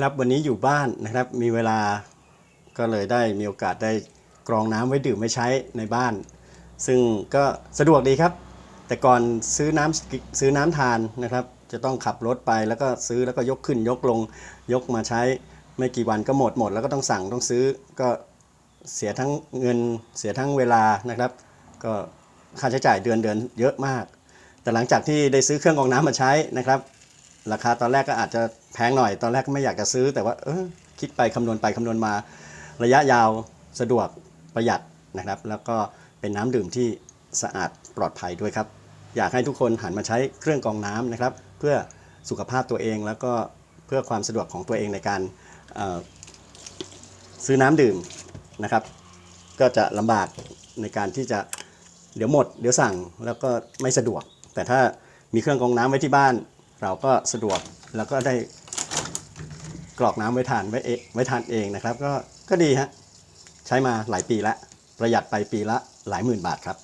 ครับวันนี้อยู่บ้านนะครับมีเวลาก็เลยได้มีโอกาสได้กรองน้ำไว้ดื่มไว้ใช้ในบ้าน ซึ่งก็สะดวกดีครับ แต่ก่อนซื้อน้ำซื้อน้ำทานนะครับ จะต้องขับรถไปแล้วก็ซื้อแล้วก็ยกขึ้นยกลงยกมาใช้ ไม่กี่วันก็หมดหมด แล้วก็ต้องสั่งต้องซื้อก็เสียทั้งเงินเสียทั้งเวลานะครับ ก็ค่าใช้จ่ายเดือนเดือนเยอะมาก แต่หลังจากที่ได้ซื้อเครื่องกรองน้ำมาใช้นะครับ ราคาตอนแรกก็อาจจะแพงหน่อย ตอนแรกก็ไม่อยากจะซื้อ แต่ว่าเออคิดไปคำนวณไปคำนวณมา ระยะยาวสะดวกประหยัดนะครับ แล้วก็เป็นน้ำดื่มที่สะอาดปลอดภัยด้วยครับ อยากให้ทุกคนหันมาใช้เครื่องกรองน้ำนะครับ เพื่อสุขภาพตัวเองแล้วก็เพื่อความสะดวกของตัวเองในการซื้อน้ำดื่มนะครับ ก็จะลำบากในการที่จะเดี๋ยวหมด เดี๋ยวสั่งแล้วก็ไม่สะดวก แต่ถ้ามีเครื่องกรองน้ำไว้ที่บ้าน เราก็สะดวกแล้วก็ได้กรอกน้ำไว้ทานไว้เองไว้ทานเองนะครับ ก็ก็ดีฮะใช้มาหลายปีแล้วประหยัดไปปีละหลายหมื่นบาทครับ